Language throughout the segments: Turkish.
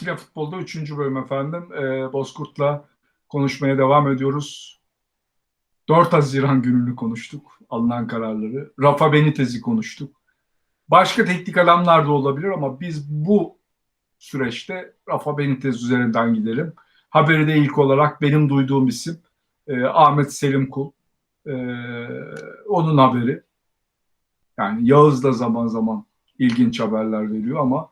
İkile Futbol'da 3. bölüm efendim. Ee, Bozkurt'la konuşmaya devam ediyoruz. 4 Haziran gününü konuştuk. Alınan kararları. Rafa Benitez'i konuştuk. Başka teknik adamlar da olabilir ama biz bu süreçte Rafa Benitez üzerinden gidelim. Haberi de ilk olarak benim duyduğum isim e, Ahmet Selim Kul. E, onun haberi. Yani Yağız da zaman zaman ilginç haberler veriyor ama e,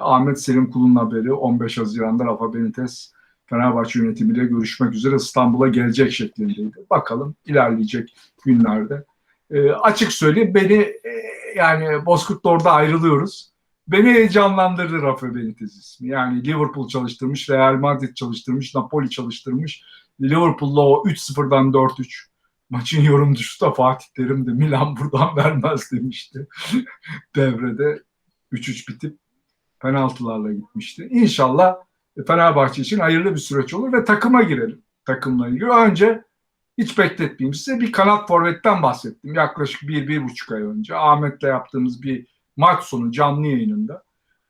Ahmet Selim Kul'un haberi 15 Haziran'da Rafa Benitez Fenerbahçe yönetimiyle görüşmek üzere İstanbul'a gelecek şeklindeydi. Bakalım ilerleyecek günlerde. E, açık söyleyeyim beni e, yani Bozkurt'ta orada ayrılıyoruz. Beni heyecanlandırdı Rafa Benitez ismi. Yani Liverpool çalıştırmış, Real Madrid çalıştırmış, Napoli çalıştırmış. Liverpool'la o 3-0'dan 4-3 maçın yorumcusu da Fatih Terim'di. Milan buradan vermez demişti. Devrede 3-3 bitip penaltılarla gitmişti. İnşallah Fenerbahçe için hayırlı bir süreç olur ve takıma girelim. Takımla ilgili. Önce hiç bekletmeyeyim size bir kanat forvetten bahsettim. Yaklaşık bir, bir buçuk ay önce Ahmet'le yaptığımız bir maç sonu canlı yayınında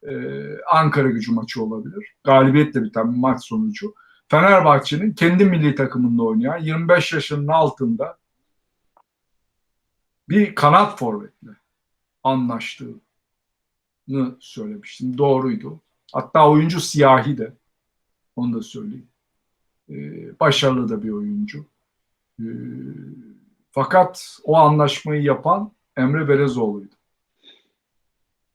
ee, Ankara gücü maçı olabilir. Galibiyetle biten bir maç sonucu. Fenerbahçe'nin kendi milli takımında oynayan 25 yaşının altında bir kanat forvetle anlaştığını söylemiştim. Doğruydu. Hatta oyuncu siyahi de. Onu da söyleyeyim. Ee, başarılı da bir oyuncu. Ee, fakat o anlaşmayı yapan Emre Belezoğlu'ydu.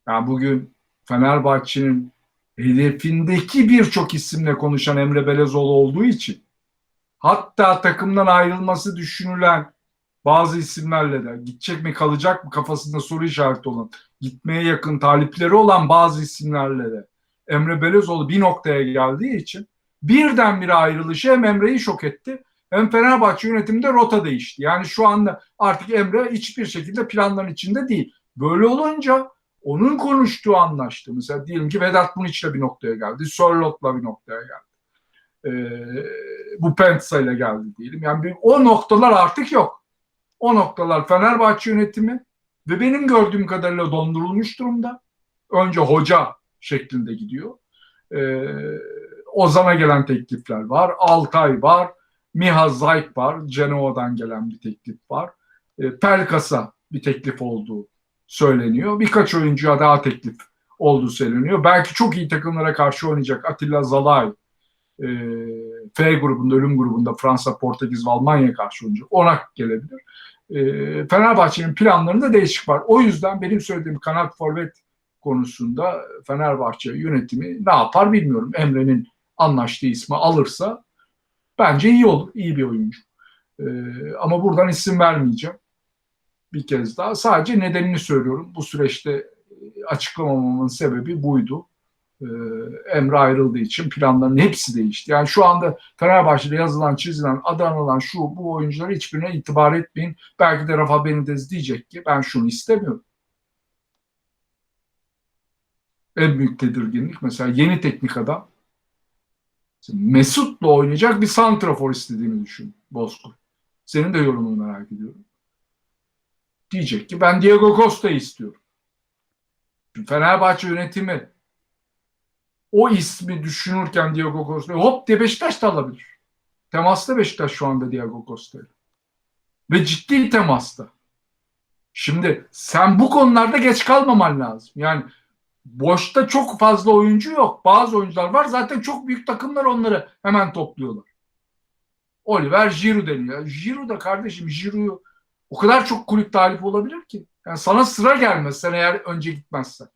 Yani bugün Fenerbahçe'nin hedefindeki birçok isimle konuşan Emre Belezoğlu olduğu için hatta takımdan ayrılması düşünülen bazı isimlerle de gidecek mi kalacak mı kafasında soru işareti olan gitmeye yakın talipleri olan bazı isimlerle de Emre Belezoğlu bir noktaya geldiği için birdenbire ayrılışı hem Emre'yi şok etti hem Fenerbahçe yönetiminde rota değişti. Yani şu anda artık Emre hiçbir şekilde planların içinde değil. Böyle olunca onun konuştuğu anlaştı. Mesela diyelim ki Vedat Muniç'le bir noktaya geldi. Sörlot'la bir noktaya geldi. Ee, bu Pensa ile geldi diyelim. Yani bir, o noktalar artık yok. O noktalar Fenerbahçe yönetimi ve benim gördüğüm kadarıyla dondurulmuş durumda. Önce hoca şeklinde gidiyor. Ee, Ozan'a gelen teklifler var. Altay var. Miha Zayt var. Cenova'dan gelen bir teklif var. Ee, Pelkas'a bir teklif olduğu söyleniyor. Birkaç oyuncuya daha teklif olduğu söyleniyor. Belki çok iyi takımlara karşı oynayacak Atilla Zalay e, F grubunda, ölüm grubunda Fransa, Portekiz ve Almanya'ya karşı oynayacak. Ona gelebilir. E, Fenerbahçe'nin planlarında değişik var. O yüzden benim söylediğim kanat forvet konusunda Fenerbahçe yönetimi ne yapar bilmiyorum. Emre'nin anlaştığı ismi alırsa bence iyi olur. iyi bir oyuncu. E, ama buradan isim vermeyeceğim bir kez daha. Sadece nedenini söylüyorum. Bu süreçte açıklamamamın sebebi buydu. Ee, Emre ayrıldığı için planların hepsi değişti. Yani şu anda Fenerbahçe'de yazılan, çizilen, adı anılan şu bu oyunculara hiçbirine itibar etmeyin. Belki de Rafa Benitez diyecek ki ben şunu istemiyorum. En büyük tedirginlik mesela yeni teknik adam Mesut'la oynayacak bir santrafor istediğini düşün Bozkurt. Senin de yorumunu merak ediyorum diyecek ki ben Diego Costa'yı istiyorum. Fenerbahçe yönetimi o ismi düşünürken Diego Costa'yı hop diye Beşiktaş da alabilir. Temasta Beşiktaş şu anda Diego Costa'yla. Ve ciddi temasta. Şimdi sen bu konularda geç kalmaman lazım. Yani boşta çok fazla oyuncu yok. Bazı oyuncular var. Zaten çok büyük takımlar onları hemen topluyorlar. Oliver Giroud deniyor. Giroud da kardeşim Giroud'u o kadar çok kulüp talip olabilir ki. Yani sana sıra gelmez sen eğer önce gitmezsen.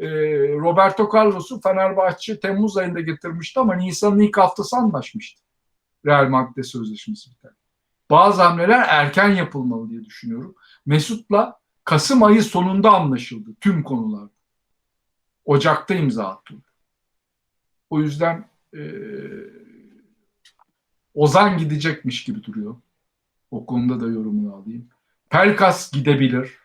Ee, Roberto Carlos'u Fenerbahçe Temmuz ayında getirmişti ama Nisan'ın ilk haftası anlaşmıştı. Real Madrid'de sözleşmesi biter. Bazı hamleler erken yapılmalı diye düşünüyorum. Mesut'la Kasım ayı sonunda anlaşıldı tüm konularda. Ocak'ta imza atıldı. O yüzden e, Ozan gidecekmiş gibi duruyor. O konuda da yorumunu alayım. Pelkas gidebilir.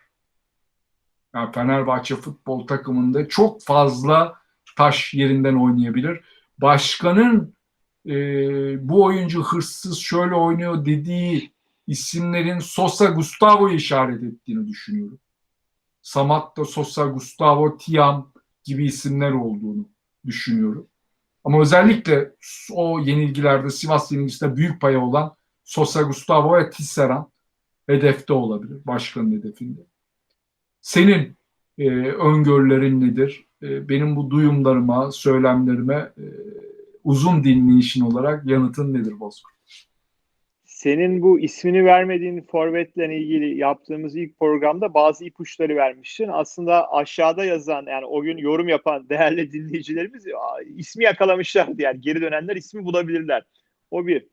Yani Fenerbahçe futbol takımında çok fazla taş yerinden oynayabilir. Başkanın e, bu oyuncu hırsız şöyle oynuyor dediği isimlerin Sosa Gustavo'yu işaret ettiğini düşünüyorum. Samatta, Sosa, Gustavo, Tiam gibi isimler olduğunu düşünüyorum. Ama özellikle o yenilgilerde Sivas yenilgisinde büyük payı olan Sosa Gustavo ve Tisserand hedefte olabilir. Başkanın hedefinde. Senin e, öngörülerin nedir? E, benim bu duyumlarıma, söylemlerime e, uzun dinleyişin olarak yanıtın nedir Bozkurt? Senin bu ismini vermediğin forvetle ilgili yaptığımız ilk programda bazı ipuçları vermiştin. Aslında aşağıda yazan yani o gün yorum yapan değerli dinleyicilerimiz ismi yakalamışlardı. Yani geri dönenler ismi bulabilirler. O bir.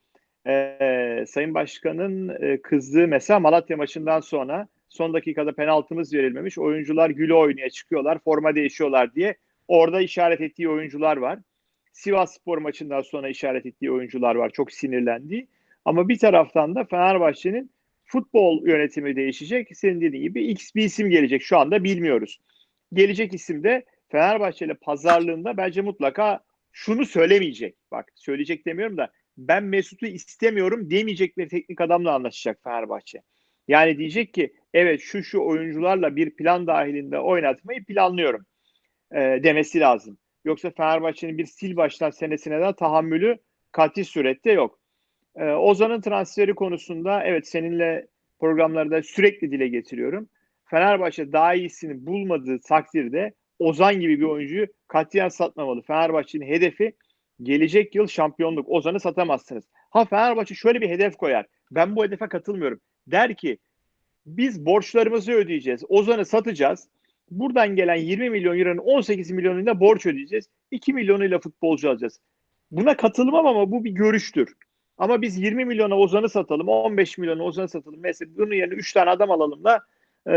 Ee, Sayın Başkan'ın e, kızdığı mesela Malatya maçından sonra son dakikada penaltımız verilmemiş. Oyuncular güle oynaya çıkıyorlar, forma değişiyorlar diye. Orada işaret ettiği oyuncular var. Sivas Spor maçından sonra işaret ettiği oyuncular var. Çok sinirlendiği. Ama bir taraftan da Fenerbahçe'nin futbol yönetimi değişecek. Senin dediğin gibi X bir isim gelecek. Şu anda bilmiyoruz. Gelecek isim de Fenerbahçe ile pazarlığında bence mutlaka şunu söylemeyecek. Bak söyleyecek demiyorum da ben Mesut'u istemiyorum demeyecek bir teknik adamla anlaşacak Fenerbahçe. Yani diyecek ki evet şu şu oyuncularla bir plan dahilinde oynatmayı planlıyorum e, demesi lazım. Yoksa Fenerbahçe'nin bir sil baştan senesine de tahammülü katil surette yok. Ee, Ozan'ın transferi konusunda evet seninle programlarda sürekli dile getiriyorum. Fenerbahçe daha iyisini bulmadığı takdirde Ozan gibi bir oyuncuyu katiyen satmamalı. Fenerbahçe'nin hedefi gelecek yıl şampiyonluk. Ozan'ı satamazsınız. Ha Fenerbahçe şöyle bir hedef koyar. Ben bu hedefe katılmıyorum. Der ki biz borçlarımızı ödeyeceğiz. Ozan'ı satacağız. Buradan gelen 20 milyon euronun 18 milyonuyla borç ödeyeceğiz. 2 milyonuyla futbolcu alacağız. Buna katılmam ama bu bir görüştür. Ama biz 20 milyona Ozan'ı satalım, 15 milyona Ozan'ı satalım. Mesela bunun yerine 3 tane adam alalım da e,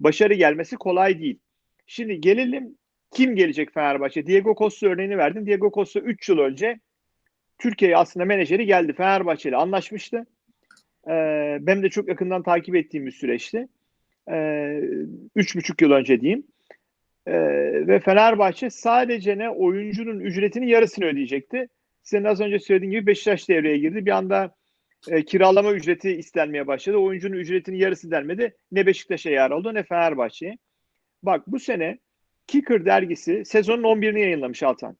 başarı gelmesi kolay değil. Şimdi gelelim kim gelecek Fenerbahçe? Diego Costa örneğini verdim. Diego Costa 3 yıl önce Türkiye'ye aslında menajeri geldi. Fenerbahçe ile anlaşmıştı. Ee, benim de çok yakından takip ettiğim bir süreçti. Ee, üç buçuk yıl önce diyeyim. Ee, ve Fenerbahçe sadece ne oyuncunun ücretinin yarısını ödeyecekti. Senin az önce söylediğin gibi Beşiktaş devreye girdi. Bir anda e, kiralama ücreti istenmeye başladı. Oyuncunun ücretinin yarısı denmedi. Ne Beşiktaş'a yer oldu ne Fenerbahçe'ye. Bak bu sene Kicker dergisi sezonun 11'ini yayınlamış Altan.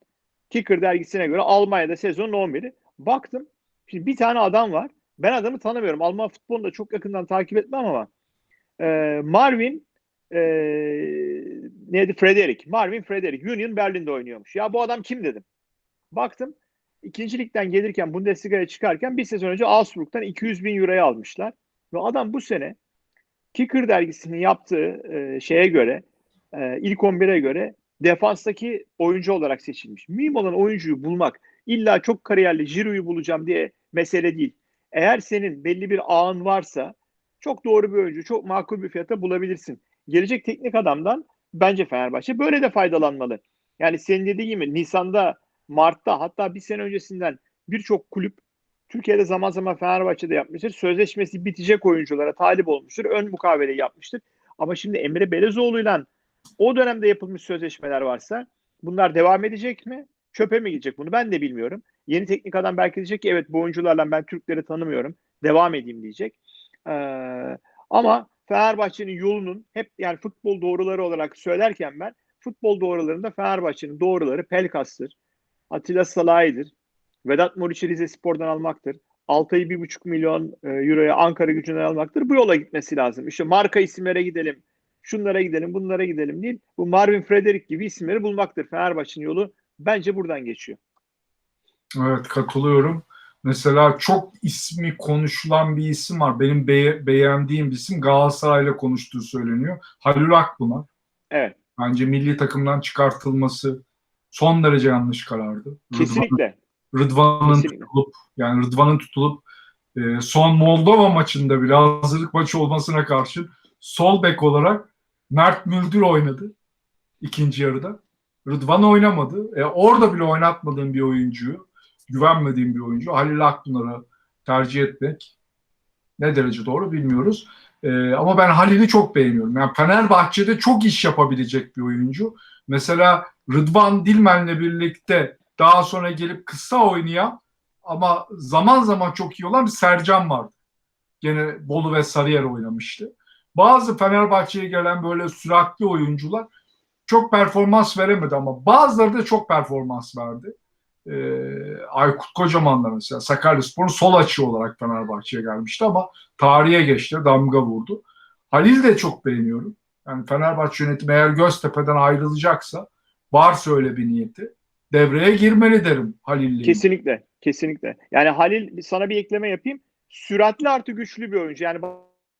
Kicker dergisine göre Almanya'da sezonun 11'i. Baktım. Şimdi bir tane adam var. Ben adamı tanımıyorum. Alman futbolunu da çok yakından takip etmem ama e, Marvin e, neydi? Frederick. Marvin Frederick. Union Berlin'de oynuyormuş. Ya bu adam kim dedim. Baktım. İkinci ligden gelirken Bundesliga'ya çıkarken bir sezon önce Augsburg'dan 200 bin euroya almışlar. Ve adam bu sene Kicker dergisinin yaptığı e, şeye göre e, ilk 11'e göre defanstaki oyuncu olarak seçilmiş. Mühim olan oyuncuyu bulmak illa çok kariyerli Giroud'u bulacağım diye mesele değil. Eğer senin belli bir ağın varsa çok doğru bir oyuncu, çok makul bir fiyata bulabilirsin. Gelecek teknik adamdan bence Fenerbahçe böyle de faydalanmalı. Yani senin dediğin gibi Nisan'da, Mart'ta hatta bir sene öncesinden birçok kulüp Türkiye'de zaman zaman Fenerbahçe'de yapmıştır. Sözleşmesi bitecek oyunculara talip olmuştur. Ön mukavele yapmıştır. Ama şimdi Emre Belezoğlu'yla o dönemde yapılmış sözleşmeler varsa bunlar devam edecek mi? Çöpe mi gidecek bunu ben de bilmiyorum. Yeni teknik adam belki diyecek ki evet bu oyuncularla ben Türkleri tanımıyorum. Devam edeyim diyecek. Ee, ama Fenerbahçe'nin yolunun hep yani futbol doğruları olarak söylerken ben futbol doğrularında Fenerbahçe'nin doğruları Pelkas'tır. Atilla Salahi'dir. Vedat Muriç'i Rize Spor'dan almaktır. Altay'ı bir buçuk milyon e, euroya Ankara gücünden almaktır. Bu yola gitmesi lazım. İşte marka isimlere gidelim, şunlara gidelim, bunlara gidelim değil. Bu Marvin Frederick gibi isimleri bulmaktır. Fenerbahçe'nin yolu bence buradan geçiyor. Evet katılıyorum. Mesela çok ismi konuşulan bir isim var. Benim be- beğendiğim bir isim Galatasaray'la konuştuğu söyleniyor. Halil Akbunar. Evet. Bence milli takımdan çıkartılması son derece yanlış karardı. Kesinlikle. Rıdvan'ın Kesinlikle. tutulup yani Rıdvan'ın tutulup e, son Moldova maçında bile hazırlık maçı olmasına karşın sol bek olarak Mert Müldür oynadı ikinci yarıda. Rıdvan oynamadı. E, orada bile oynatmadığım bir oyuncuyu, güvenmediğim bir oyuncu Halil Akpınar'ı tercih etmek ne derece doğru bilmiyoruz. E, ama ben Halil'i çok beğeniyorum. Yani Fenerbahçe'de çok iş yapabilecek bir oyuncu. Mesela Rıdvan Dilmen'le birlikte daha sonra gelip kısa oynayan ama zaman zaman çok iyi olan bir Sercan vardı. Gene Bolu ve Sarıyer oynamıştı. Bazı Fenerbahçe'ye gelen böyle süratli oyuncular çok performans veremedi ama bazıları da çok performans verdi. E, Aykut Kocaman da mesela Sakaryaspor'un sol açığı olarak Fenerbahçe'ye gelmişti ama tarihe geçti, damga vurdu. Halil de çok beğeniyorum. Yani Fenerbahçe yönetimi eğer Göztepe'den ayrılacaksa varsa öyle bir niyeti devreye girmeli derim Halil'le. Kesinlikle. Kesinlikle. Yani Halil sana bir ekleme yapayım. Süratli artı güçlü bir oyuncu. Yani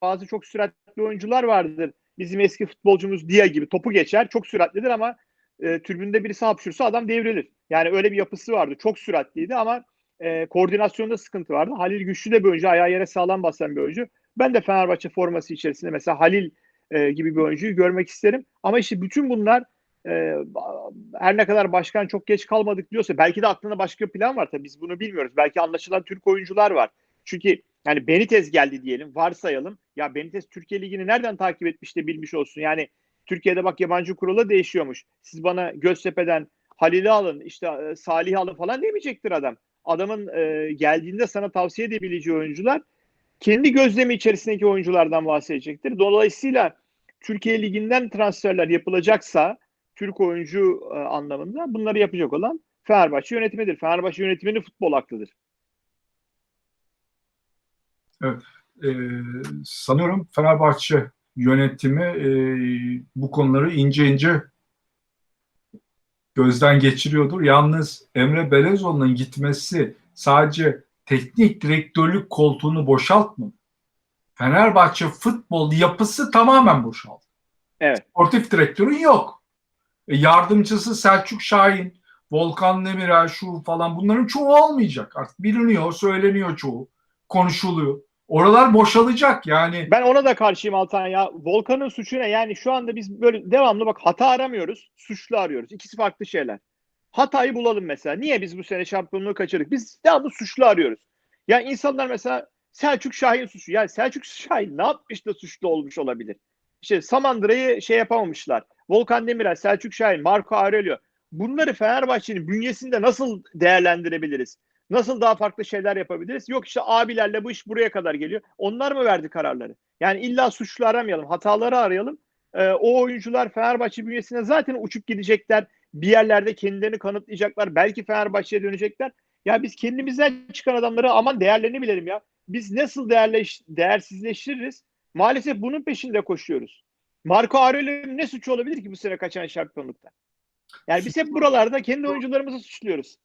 bazı çok süratli oyuncular vardır. Bizim eski futbolcumuz Dia gibi topu geçer. Çok süratlidir ama e, tribünde birisi hapşursa adam devrilir. Yani öyle bir yapısı vardı. Çok süratliydi ama e, koordinasyonda sıkıntı vardı. Halil güçlü de bir oyuncu. Ayağı yere sağlam basan bir oyuncu. Ben de Fenerbahçe forması içerisinde mesela Halil e, gibi bir oyuncuyu görmek isterim. Ama işte bütün bunlar e, her ne kadar başkan çok geç kalmadık diyorsa belki de aklında başka plan var tabii biz bunu bilmiyoruz. Belki anlaşılan Türk oyuncular var. Çünkü yani Benitez geldi diyelim varsayalım. Ya Benitez Türkiye Ligi'ni nereden takip etmiş de bilmiş olsun. Yani Türkiye'de bak yabancı kurala değişiyormuş. Siz bana Göztepe'den Halil'i alın işte e, Salih'i alın falan demeyecektir adam. Adamın e, geldiğinde sana tavsiye edebileceği oyuncular kendi gözlemi içerisindeki oyunculardan bahsedecektir. Dolayısıyla Türkiye Ligi'nden transferler yapılacaksa Türk oyuncu e, anlamında bunları yapacak olan Fenerbahçe yönetimidir. Fenerbahçe yönetiminin futbol aklıdır. Evet. E, sanıyorum Fenerbahçe yönetimi e, bu konuları ince ince gözden geçiriyordur. Yalnız Emre Belezoğlu'nun gitmesi sadece teknik direktörlük koltuğunu boşaltmadı. Fenerbahçe futbol yapısı tamamen boşaldı. Evet. Sportif direktörün yok. E, yardımcısı Selçuk Şahin, Volkan Demirel şu falan bunların çoğu olmayacak. Artık biliniyor, söyleniyor çoğu. Konuşuluyor. Oralar boşalacak yani. Ben ona da karşıyım Altan ya. Volkan'ın suçu ne? Yani şu anda biz böyle devamlı bak hata aramıyoruz. Suçlu arıyoruz. İkisi farklı şeyler. Hatayı bulalım mesela. Niye biz bu sene şampiyonluğu kaçırdık? Biz devamlı suçlu arıyoruz. Ya insanlar mesela Selçuk Şahin suçu. Yani Selçuk Şahin ne yapmış da suçlu olmuş olabilir? İşte Samandıra'yı şey yapamamışlar. Volkan Demirel, Selçuk Şahin, Marco Aurelio. Bunları Fenerbahçe'nin bünyesinde nasıl değerlendirebiliriz? Nasıl daha farklı şeyler yapabiliriz? Yok işte abilerle bu iş buraya kadar geliyor. Onlar mı verdi kararları? Yani illa suçlu aramayalım, hataları arayalım. Ee, o oyuncular Fenerbahçe bünyesine zaten uçup gidecekler. Bir yerlerde kendilerini kanıtlayacaklar. Belki Fenerbahçe'ye dönecekler. Ya biz kendimizden çıkan adamları aman değerlerini bilelim ya. Biz nasıl değerleş, değersizleştiririz? Maalesef bunun peşinde koşuyoruz. Marco Aurelio'nun ne suçu olabilir ki bu sene kaçan şampiyonlukta? Yani biz hep buralarda kendi oyuncularımızı suçluyoruz.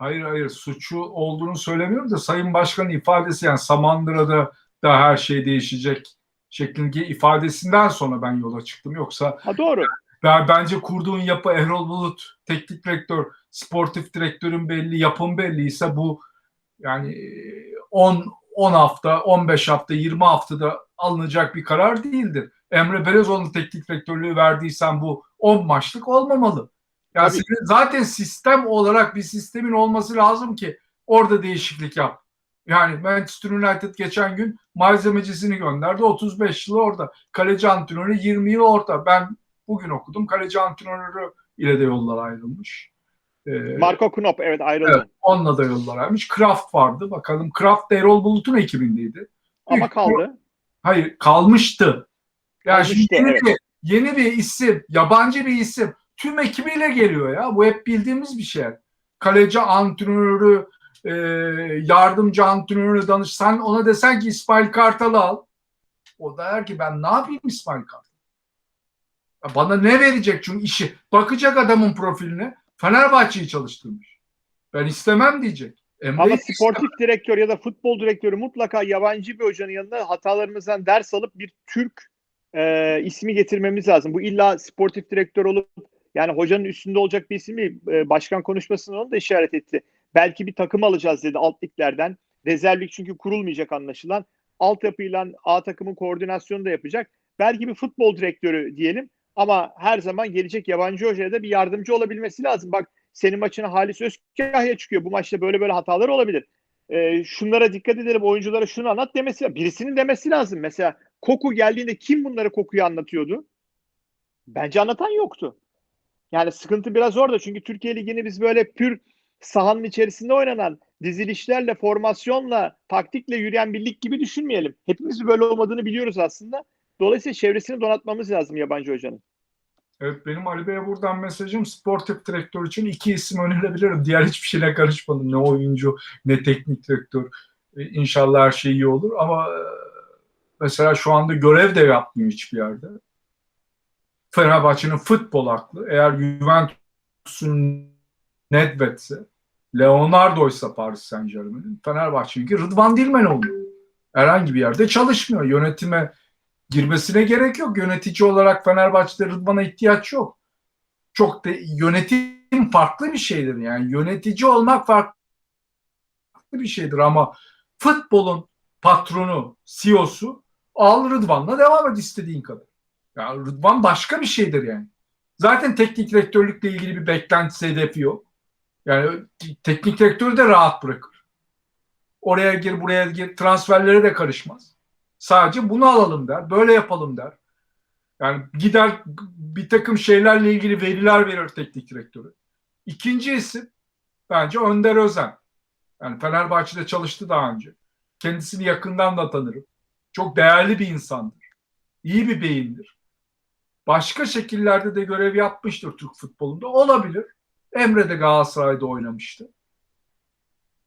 Hayır hayır suçu olduğunu söylemiyorum da Sayın Başkan'ın ifadesi yani Samandıra'da da her şey değişecek şeklindeki ifadesinden sonra ben yola çıktım. Yoksa ha, doğru. Ben, bence kurduğun yapı Erol Bulut, teknik direktör, sportif direktörün belli, yapım belliyse bu yani 10 10 hafta, 15 hafta, 20 haftada alınacak bir karar değildir. Emre Belezoğlu'nun teknik direktörlüğü verdiysen bu 10 maçlık olmamalı. Yani senin zaten sistem olarak bir sistemin olması lazım ki orada değişiklik yap. Yani Manchester United geçen gün malzemecisini gönderdi. 35 yıl orada. Kaleci antrenörü 20 yıl orada. Ben bugün okudum. Kaleci antrenörü ile de yollar ayrılmış. Ee, Marco Knop evet ayrıldı. Evet, onunla da yollar ayrılmış. Kraft vardı. Bakalım Kraft da Erol Bulut'un ekibindeydi. Ama kaldı. Hayır kalmıştı. Yani Kalmıştı, şimdi yeni, evet. bir, yeni bir isim, yabancı bir isim tüm ekibiyle geliyor ya. Bu hep bildiğimiz bir şey. Kaleci antrenörü, e, yardımcı antrenörü danış. Sen ona desen ki İsmail Kartal'ı al. O da der ki ben ne yapayım İsmail Kartal? Ya bana ne verecek çünkü işi? Bakacak adamın profiline. Fenerbahçe'yi çalıştırmış. Ben istemem diyecek. Emre Ama sportif direktör ya da futbol direktörü mutlaka yabancı bir hocanın yanında hatalarımızdan ders alıp bir Türk e, ismi getirmemiz lazım. Bu illa sportif direktör olup yani hocanın üstünde olacak bir isim değil. Başkan konuşmasında onu da işaret etti. Belki bir takım alacağız dedi alt liglerden. Rezervlik çünkü kurulmayacak anlaşılan. Altyapıyla A takımın koordinasyonu da yapacak. Belki bir futbol direktörü diyelim. Ama her zaman gelecek yabancı hocaya da bir yardımcı olabilmesi lazım. Bak senin maçına Halis Özkahya çıkıyor. Bu maçta böyle böyle hatalar olabilir. E, şunlara dikkat edelim. Oyunculara şunu anlat demesi lazım. Birisinin demesi lazım. Mesela Koku geldiğinde kim bunları Koku'yu anlatıyordu? Bence anlatan yoktu. Yani sıkıntı biraz orada. Çünkü Türkiye Ligi'ni biz böyle pür sahanın içerisinde oynanan dizilişlerle, formasyonla, taktikle yürüyen bir lig gibi düşünmeyelim. Hepimiz böyle olmadığını biliyoruz aslında. Dolayısıyla çevresini donatmamız lazım yabancı hocanın. Evet benim Ali Bey'e buradan mesajım sportif direktör için iki isim önerebilirim. Diğer hiçbir şeyle karışmadım. Ne oyuncu ne teknik direktör. Ee, İnşallah her şey iyi olur ama e, mesela şu anda görev de yapmıyor hiçbir yerde. Fenerbahçe'nin futbol aklı eğer Juventus'un Nedved'se Leonardo'ysa Paris Saint Germain'in Fenerbahçe'ninki Rıdvan Dilmen oluyor. Herhangi bir yerde çalışmıyor. Yönetime girmesine gerek yok. Yönetici olarak Fenerbahçe'de Rıdvan'a ihtiyaç yok. Çok da yönetim farklı bir şeydir yani. Yönetici olmak farklı bir şeydir ama futbolun patronu, CEO'su al Rıdvan'la devam et istediğin kadar. Yani Rıdvan başka bir şeydir yani. Zaten teknik direktörlükle ilgili bir beklentisi hedefi yok. Yani teknik direktörü de rahat bırakır. Oraya gir buraya gir transferlere de karışmaz. Sadece bunu alalım der. Böyle yapalım der. Yani gider bir takım şeylerle ilgili veriler verir teknik direktörü. İkinci isim bence Önder Özen. Yani Fenerbahçe'de çalıştı daha önce. Kendisini yakından da tanırım. Çok değerli bir insandır. İyi bir beyindir. Başka şekillerde de görev yapmıştır Türk futbolunda. Olabilir. Emre de Galatasaray'da oynamıştı.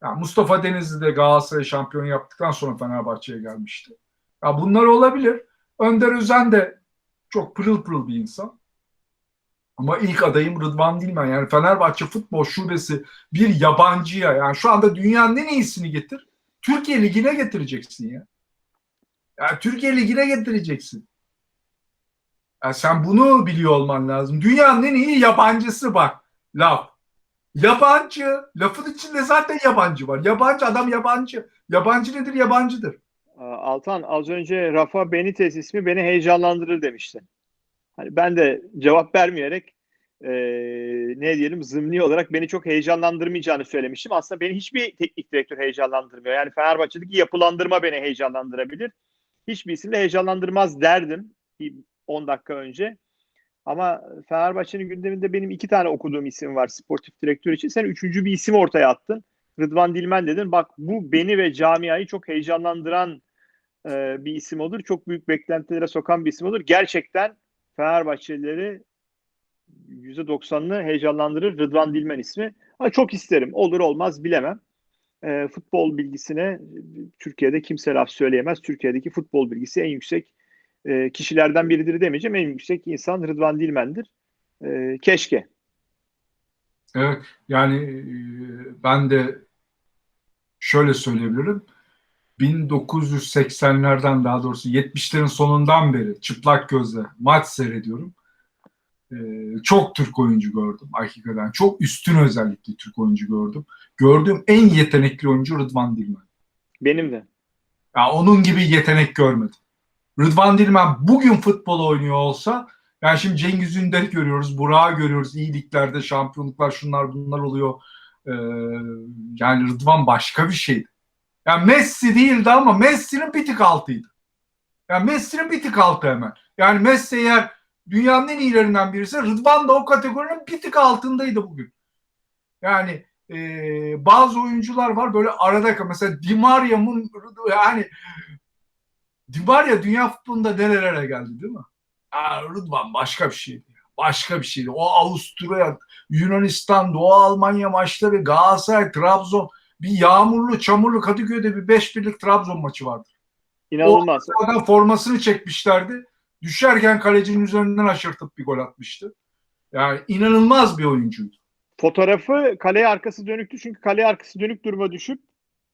Yani Mustafa Denizli de Galatasaray şampiyon yaptıktan sonra Fenerbahçe'ye gelmişti. Ya bunlar olabilir. Önder Özen de çok pırıl pırıl bir insan. Ama ilk adayım Rıdvan Dilmen. Yani Fenerbahçe futbol şubesi bir yabancıya yani şu anda dünyanın en iyisini getir. Türkiye Ligi'ne getireceksin ya. Yani Türkiye Ligi'ne getireceksin. Yani sen bunu biliyor olman lazım. Dünyanın en iyi yabancısı bak. Laf. Yabancı. Lafın içinde zaten yabancı var. Yabancı adam yabancı. Yabancı nedir? Yabancıdır. Altan az önce Rafa Benitez ismi beni heyecanlandırır demiştin. Hani ben de cevap vermeyerek e, ne diyelim zımni olarak beni çok heyecanlandırmayacağını söylemiştim. Aslında beni hiçbir teknik direktör heyecanlandırmıyor. Yani Fenerbahçe'deki yapılandırma beni heyecanlandırabilir. Hiçbir isimle heyecanlandırmaz derdim 10 dakika önce. Ama Fenerbahçe'nin gündeminde benim iki tane okuduğum isim var sportif direktör için. Sen üçüncü bir isim ortaya attın. Rıdvan Dilmen dedin. Bak bu beni ve camiayı çok heyecanlandıran e, bir isim olur. Çok büyük beklentilere sokan bir isim olur. Gerçekten Fenerbahçelileri %90'ını heyecanlandırır Rıdvan Dilmen ismi. Ama çok isterim. Olur olmaz bilemem. E, futbol bilgisine Türkiye'de kimse laf söyleyemez. Türkiye'deki futbol bilgisi en yüksek e, kişilerden biridir demeyeceğim. En yüksek insan Rıdvan Dilmen'dir. E, keşke. Evet yani e, ben de şöyle söyleyebilirim. 1980'lerden daha doğrusu 70'lerin sonundan beri çıplak gözle maç seyrediyorum. Ee, çok Türk oyuncu gördüm hakikaten. Çok üstün özellikle Türk oyuncu gördüm. Gördüğüm en yetenekli oyuncu Rıdvan Dilmen. Benim de. Ya onun gibi yetenek görmedim. Rıdvan Dilmen bugün futbol oynuyor olsa yani şimdi Cengiz Ünder'i görüyoruz, Burak'ı görüyoruz. iyi liglerde şampiyonluklar şunlar bunlar oluyor. Ee, yani Rıdvan başka bir şeydi. Yani Messi değildi ama Messi'nin bir tık altıydı. Yani Messi'nin bir tık altı hemen. Yani Messi eğer dünyanın en iyilerinden birisi Rıdvan da o kategorinin bir tık altındaydı bugün. Yani e, bazı oyuncular var böyle arada mesela Di Maria'nın yani Maria dünya futbolunda nerelere geldi değil mi? Aa, Rıdvan başka bir şeydi. Başka bir şeydi. O Avusturya, Yunanistan, Doğu Almanya maçları, Galatasaray, Trabzon bir yağmurlu, çamurlu Kadıköy'de bir 5 birlik Trabzon maçı vardı. İnanılmaz. O adam formasını çekmişlerdi. Düşerken kalecinin üzerinden aşırtıp bir gol atmıştı. Yani inanılmaz bir oyuncuydu. Fotoğrafı kaleye arkası dönüktü çünkü kaleye arkası dönük duruma düşüp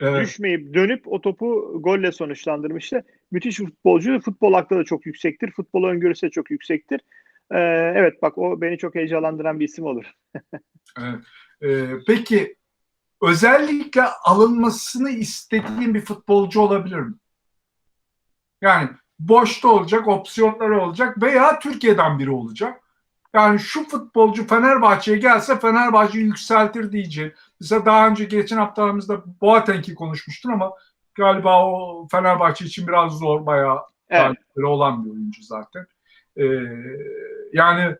Evet. düşmeyip dönüp o topu golle sonuçlandırmıştı. Müthiş bir futbolcu. Futbol aklı da çok yüksektir. Futbol öngörüsü de çok yüksektir. Ee, evet bak o beni çok heyecanlandıran bir isim olur. evet. Ee, peki özellikle alınmasını istediğin bir futbolcu olabilir mi? Yani boşta olacak, opsiyonları olacak veya Türkiye'den biri olacak. Yani şu futbolcu Fenerbahçe'ye gelse Fenerbahçe yükseltir diyeceğim. Mesela daha önce geçen haftalarımızda Boateng'i konuşmuştun ama galiba o Fenerbahçe için biraz zor bayağı Evet. olan bir oyuncu zaten. Ee, yani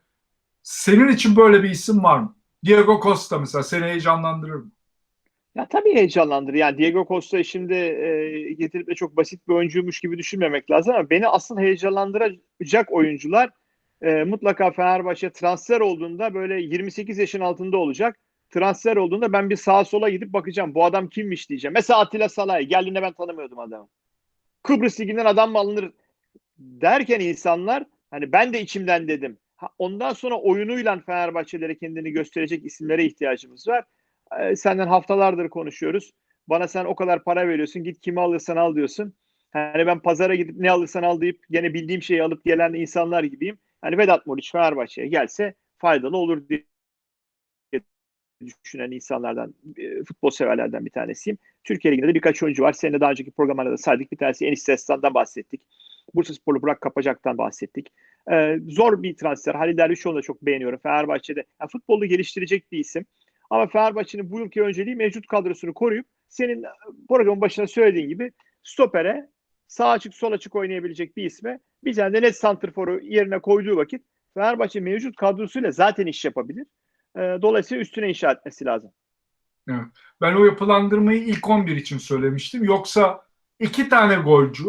senin için böyle bir isim var mı? Diego Costa mesela seni heyecanlandırır mı? Ya tabii heyecanlandırır. Yani Diego Costa'yı şimdi e, getirip de çok basit bir oyuncuymuş gibi düşünmemek lazım ama beni asıl heyecanlandıracak oyuncular e, mutlaka Fenerbahçe transfer olduğunda böyle 28 yaşın altında olacak. Transfer olduğunda ben bir sağa sola gidip bakacağım. Bu adam kimmiş diyeceğim. Mesela Atilla Salay. Geldiğinde ben tanımıyordum adamı. Kıbrıs Ligi'nden adam mı alınır derken insanlar hani ben de içimden dedim. Ondan sonra oyunuyla Fenerbahçelere kendini gösterecek isimlere ihtiyacımız var. Ee, senden haftalardır konuşuyoruz. Bana sen o kadar para veriyorsun. Git kimi alırsan al diyorsun. Hani ben pazara gidip ne alırsan al deyip gene bildiğim şeyi alıp gelen insanlar gibiyim. Hani Vedat Muriç Fenerbahçe'ye gelse faydalı olur diye düşünen insanlardan, e, futbol severlerden bir tanesiyim. Türkiye Ligi'nde de birkaç oyuncu var. Seninle daha önceki programlarda da saydık. Bir tanesi Enis Destan'dan bahsettik. Bursa Sporlu Burak Kapacak'tan bahsettik. Ee, zor bir transfer. Halil Dervişoğlu'nu da çok beğeniyorum. Fenerbahçe'de yani futbolu geliştirecek bir isim. Ama Fenerbahçe'nin bu yılki önceliği mevcut kadrosunu koruyup senin programın başına söylediğin gibi stopere sağ açık sol açık oynayabilecek bir isme bir tane de net santrforu yerine koyduğu vakit Fenerbahçe mevcut kadrosuyla zaten iş yapabilir. Ee, dolayısıyla üstüne inşa etmesi lazım. Evet. Ben o yapılandırmayı ilk 11 için söylemiştim. Yoksa iki tane golcü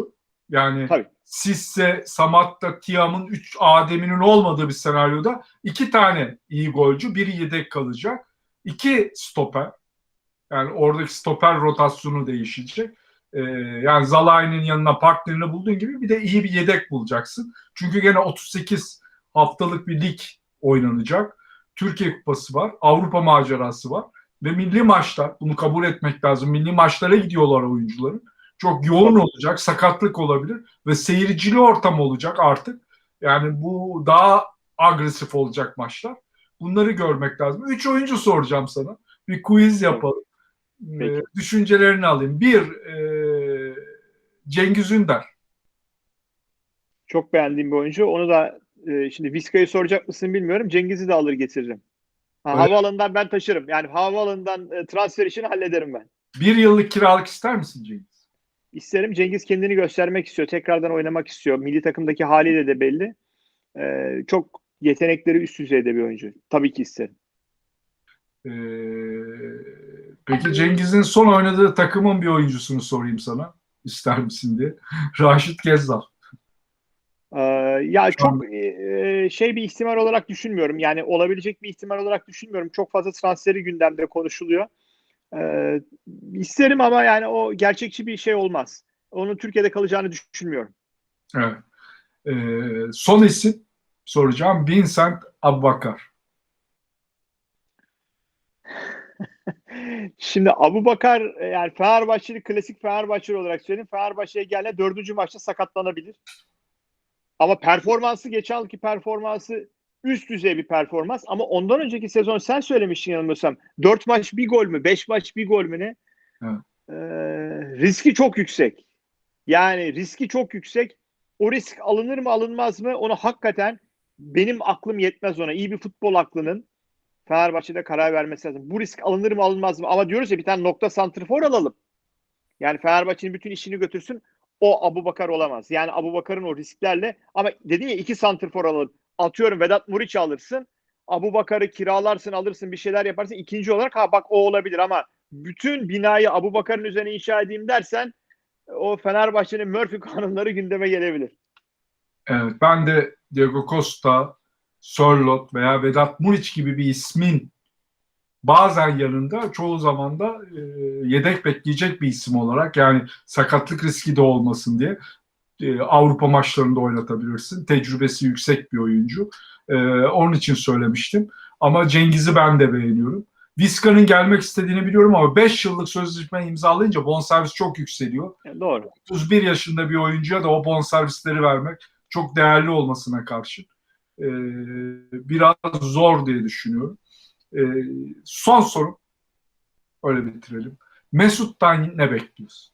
yani Tabii. Sisse, Samatta, Tiam'ın 3 Adem'inin olmadığı bir senaryoda iki tane iyi golcü, biri yedek kalacak. İki stoper. Yani oradaki stoper rotasyonu değişecek. Ee, yani Zalai'nin yanına partnerini bulduğun gibi bir de iyi bir yedek bulacaksın. Çünkü gene 38 haftalık bir lig oynanacak. Türkiye Kupası var, Avrupa macerası var ve milli maçlar bunu kabul etmek lazım. Milli maçlara gidiyorlar oyuncuların. Çok yoğun olacak, sakatlık olabilir ve seyircili ortam olacak artık. Yani bu daha agresif olacak maçlar. Bunları görmek lazım. Üç oyuncu soracağım sana. Bir quiz yapalım. Ee, düşüncelerini alayım. Bir, e, Cengiz Ünder. Çok beğendiğim bir oyuncu. Onu da e, şimdi Vizca'yı soracak mısın bilmiyorum. Cengiz'i de alır getiririm. Ha, Evet. havaalanından ben taşırım. Yani havaalanından e, transfer işini hallederim ben. Bir yıllık kiralık ister misin Cengiz? İsterim. Cengiz kendini göstermek istiyor. Tekrardan oynamak istiyor. Milli takımdaki haliyle de belli. E, çok yetenekleri üst düzeyde bir oyuncu. Tabii ki isterim. Ee, peki Cengiz'in son oynadığı takımın bir oyuncusunu sorayım sana. İster misin diye. Raşit Gezzal. Ee, ya Şu an- çok e, şey bir ihtimal olarak düşünmüyorum. Yani olabilecek bir ihtimal olarak düşünmüyorum. Çok fazla transferi gündemde konuşuluyor. Ee, isterim ama yani o gerçekçi bir şey olmaz. Onun Türkiye'de kalacağını düşünmüyorum. Evet. Ee, son isim soracağım. Vincent Abubakar. Şimdi Abu Bakar yani Fenerbahçeli klasik Fenerbahçeli olarak söyleyeyim. Fenerbahçe'ye gelene dördüncü maçta sakatlanabilir. Ama performansı geçen yılki performansı üst düzey bir performans. Ama ondan önceki sezon sen söylemiştin yanılmıyorsam. Dört maç bir gol mü? Beş maç bir gol mü ne? Evet. Ee, riski çok yüksek. Yani riski çok yüksek. O risk alınır mı alınmaz mı? Onu hakikaten benim aklım yetmez ona. İyi bir futbol aklının Fenerbahçe'de karar vermesi lazım. Bu risk alınır mı alınmaz mı? Ama diyoruz ya bir tane nokta santrfor alalım. Yani Fenerbahçe'nin bütün işini götürsün. O Abu Bakar olamaz. Yani Abu Bakar'ın o risklerle ama dedin ya iki santrfor alalım. Atıyorum Vedat Muriç'i alırsın. Abu Bakar'ı kiralarsın alırsın bir şeyler yaparsın. İkinci olarak ha bak o olabilir ama bütün binayı Abu Bakar'ın üzerine inşa edeyim dersen o Fenerbahçe'nin Murphy kanunları gündeme gelebilir. Evet, ben de Diego Costa, Sörloth veya Vedat Muriç gibi bir ismin bazen yanında çoğu zaman da e, yedek bekleyecek bir isim olarak yani sakatlık riski de olmasın diye e, Avrupa maçlarında oynatabilirsin. Tecrübesi yüksek bir oyuncu. E, onun için söylemiştim. Ama Cengiz'i ben de beğeniyorum. Vizca'nın gelmek istediğini biliyorum ama 5 yıllık sözleşme imzalayınca bonservis çok yükseliyor. Yani doğru. 31 yaşında bir oyuncuya da o bonservisleri vermek çok değerli olmasına karşın e, biraz zor diye düşünüyorum. E, son sorum, öyle bitirelim. Mesut'tan ne bekliyorsun?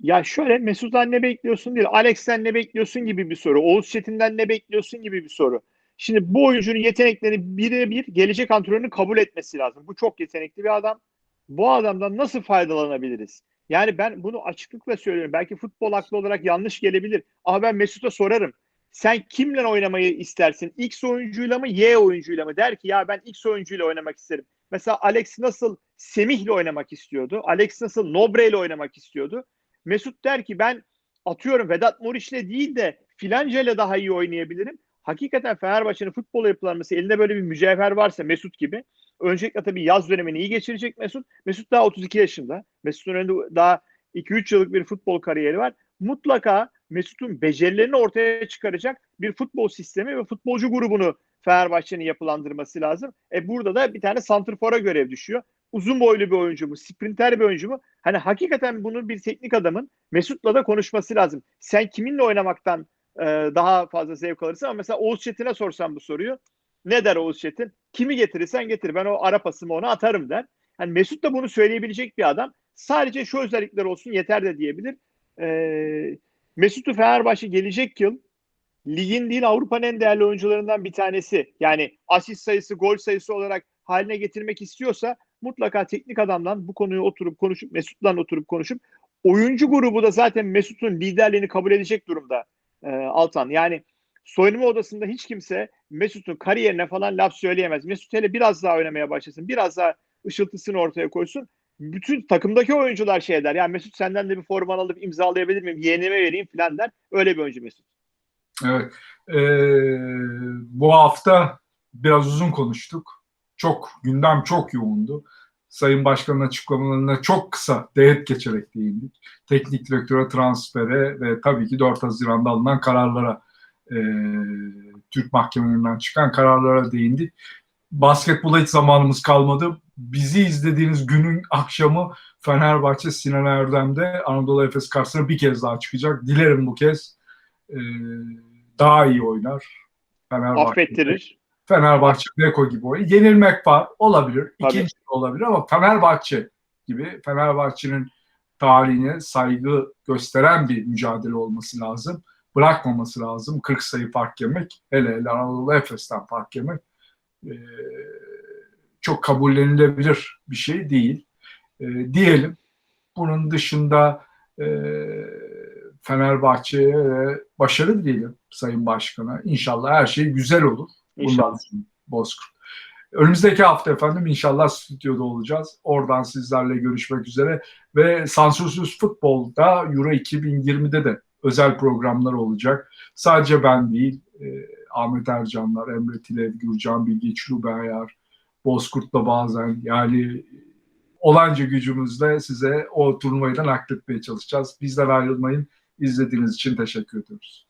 Ya şöyle Mesut'tan ne bekliyorsun değil, Alex'ten ne bekliyorsun gibi bir soru. Oğuz Çetin'den ne bekliyorsun gibi bir soru. Şimdi bu oyuncunun yeteneklerini birebir gelecek antrenörünün kabul etmesi lazım. Bu çok yetenekli bir adam. Bu adamdan nasıl faydalanabiliriz? Yani ben bunu açıklıkla söylüyorum. Belki futbol aklı olarak yanlış gelebilir. Ama ben Mesut'a sorarım. Sen kimle oynamayı istersin? X oyuncuyla mı, Y oyuncuyla mı? Der ki ya ben X oyuncuyla oynamak isterim. Mesela Alex nasıl Semih'le oynamak istiyordu? Alex nasıl Nobre ile oynamak istiyordu? Mesut der ki ben atıyorum Vedat Muriç'le değil de filanca ile daha iyi oynayabilirim. Hakikaten Fenerbahçe'nin futbol yapılanması elinde böyle bir mücevher varsa Mesut gibi. Öncelikle tabii yaz dönemini iyi geçirecek Mesut. Mesut daha 32 yaşında. Mesut'un önünde daha 2-3 yıllık bir futbol kariyeri var. Mutlaka Mesut'un becerilerini ortaya çıkaracak bir futbol sistemi ve futbolcu grubunu Fenerbahçe'nin yapılandırması lazım. E burada da bir tane santrfora görev düşüyor. Uzun boylu bir oyuncu mu, sprinter bir oyuncu mu? Hani hakikaten bunu bir teknik adamın Mesut'la da konuşması lazım. Sen kiminle oynamaktan e, daha fazla zevk alırsın ama mesela Oğuz Çetin'e sorsam bu soruyu. Ne der Oğuz Çetin? Kimi getirirsen getir ben o ara pasımı ona atarım der. Hani Mesut da bunu söyleyebilecek bir adam. Sadece şu özellikler olsun yeter de diyebilir. E, Mesut'u Fenerbahçe gelecek yıl ligin değil Avrupa'nın en değerli oyuncularından bir tanesi. Yani asist sayısı, gol sayısı olarak haline getirmek istiyorsa mutlaka teknik adamdan bu konuyu oturup konuşup Mesut'la oturup konuşup oyuncu grubu da zaten Mesut'un liderliğini kabul edecek durumda e, Altan. Yani soyunma odasında hiç kimse Mesut'un kariyerine falan laf söyleyemez. Mesut hele biraz daha oynamaya başlasın. Biraz daha ışıltısını ortaya koysun. Bütün takımdaki oyuncular şey der. Ya Mesut senden de bir forman alıp imzalayabilir miyim? Yeğenime vereyim falan der. Öyle bir oyuncu Mesut. Evet. Ee, bu hafta biraz uzun konuştuk. Çok gündem çok yoğundu. Sayın Başkan'ın açıklamalarına çok kısa deyet geçerek değindik. Teknik direktöre transfere ve tabii ki 4 Haziran'da alınan kararlara e, Türk mahkemelerinden çıkan kararlara değindik. Basketbola hiç zamanımız kalmadı. Bizi izlediğiniz günün akşamı Fenerbahçe Sinan Erdem'de Anadolu Efes karşısına bir kez daha çıkacak. Dilerim bu kez e, daha iyi oynar. Fenerbahçe. Affettirir. Fenerbahçe Beko gibi oyun. Yenilmek var. Olabilir. Tabii. İkinci olabilir ama Fenerbahçe gibi Fenerbahçe'nin tarihine saygı gösteren bir mücadele olması lazım. Bırakmaması lazım. 40 sayı fark yemek. Hele hele Anadolu Efes'ten fark yemek. e, çok kabullenilebilir bir şey değil. E, diyelim. Bunun dışında e, Fenerbahçe'ye başarı dileyelim Sayın Başkan'a. İnşallah her şey güzel olur. İnşallah. Bozkurt. Önümüzdeki hafta efendim inşallah stüdyoda olacağız. Oradan sizlerle görüşmek üzere. Ve Sansürsüz Futbol'da Euro 2020'de de özel programlar olacak. Sadece ben değil, e, Ahmet Ercanlar, Emre Tilev, Gürcan Bilgi, Çulubi Ayar, Bozkurt'la bazen yani olanca gücümüzle size o turnuvayı da nakletmeye çalışacağız. Bizden ayrılmayın. İzlediğiniz için teşekkür ediyoruz.